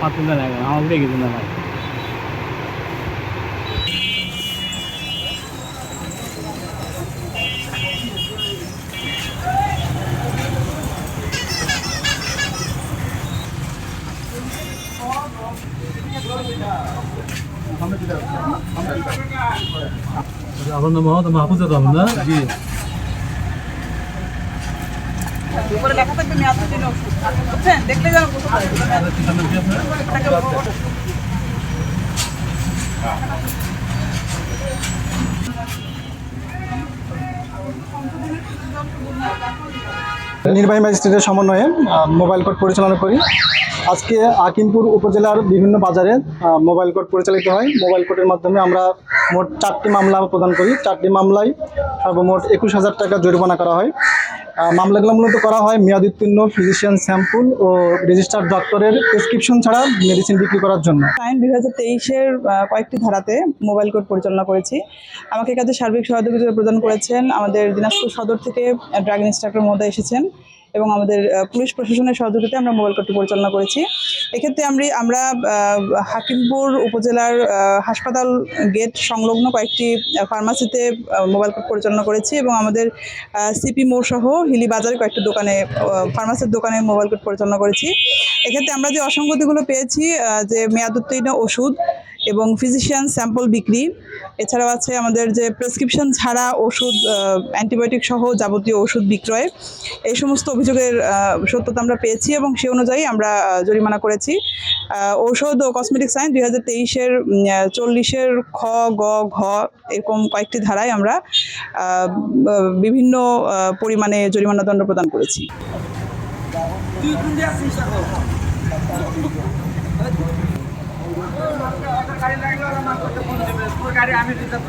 பார்த்துருந்தேன் நான் அப்படியே இருக்குதுங்க আপনার নাম মোহাম্মদ না জি। উপরে লেখা থাকবে মেয়াদ উত্তীর্ণ বুঝছেন? দেখলে যেন বুঝতে নির্বাহী ম্যাজিস্ট্রেটের সমন্বয়ে মোবাইল কোর্ট পরিচালনা করি। আজকে আকিমপুর উপজেলার বিভিন্ন বাজারে মোবাইল কোর্ট পরিচালিত হয়। মোবাইল কোর্টের মাধ্যমে আমরা মোট চারটি মামলা প্রদান করি। চারটি মামলায় সর্বমোট একুশ হাজার টাকা জরিমানা করা হয়। মামলাগুলো মূলত করা হয় মেয়াদোত্তীর্ণ ফিজিশিয়ান স্যাম্পল ও রেজিস্টার্ড ডক্টরের প্রেসক্রিপশন ছাড়া মেডিসিন বিক্রি করার জন্য। আইন দুই হাজার তেইশের কয়েকটি ধারাতে মোবাইল কোর্ট পরিচালনা করেছি। আমাকে কাজে সার্বিক সহযোগিতা প্রদান করেছেন। আমাদের দিনাজপুর সদর থেকে ড্রাগ ইন্সট্রাক্টর মহোদয় এসেছেন। এবং আমাদের পুলিশ প্রশাসনের সহযোগিতায় আমরা মোবাইল কোর্টটি পরিচালনা করেছি। এক্ষেত্রে আমরা আমরা হাকিমপুর উপজেলার হাসপাতাল গেট সংলগ্ন কয়েকটি ফার্মাসিতে মোবাইল কোর্ট পরিচালনা করেছি এবং আমাদের সিপি মোড় সহ হিলি বাজারে কয়েকটি দোকানে ফার্মাসির দোকানে মোবাইল কোর্ট পরিচালনা করেছি। এক্ষেত্রে আমরা যে অসঙ্গতিগুলো পেয়েছি যে মেয়াদোত্তীর্ণ ওষুধ এবং ফিজিশিয়ান স্যাম্পল বিক্রি। এছাড়াও আছে আমাদের যে প্রেসক্রিপশন ছাড়া ওষুধ অ্যান্টিবায়োটিক সহ যাবতীয় ওষুধ বিক্রয়। এই সমস্ত অভিযোগের সত্যতা আমরা পেয়েছি এবং সে অনুযায়ী আমরা জরিমানা করেছি। ঔষধ ও কসমেটিক্স আইন দুই হাজার তেইশের চল্লিশের খ, গ, ঘ এরকম কয়েকটি ধারায় আমরা বিভিন্ন পরিমাণে জরিমানা দণ্ড প্রদান করেছি। গাড়ি লাগলে ওরা মাছ করতে ফোন দেবে। তোর গাড়ি আমি রিজার্ভ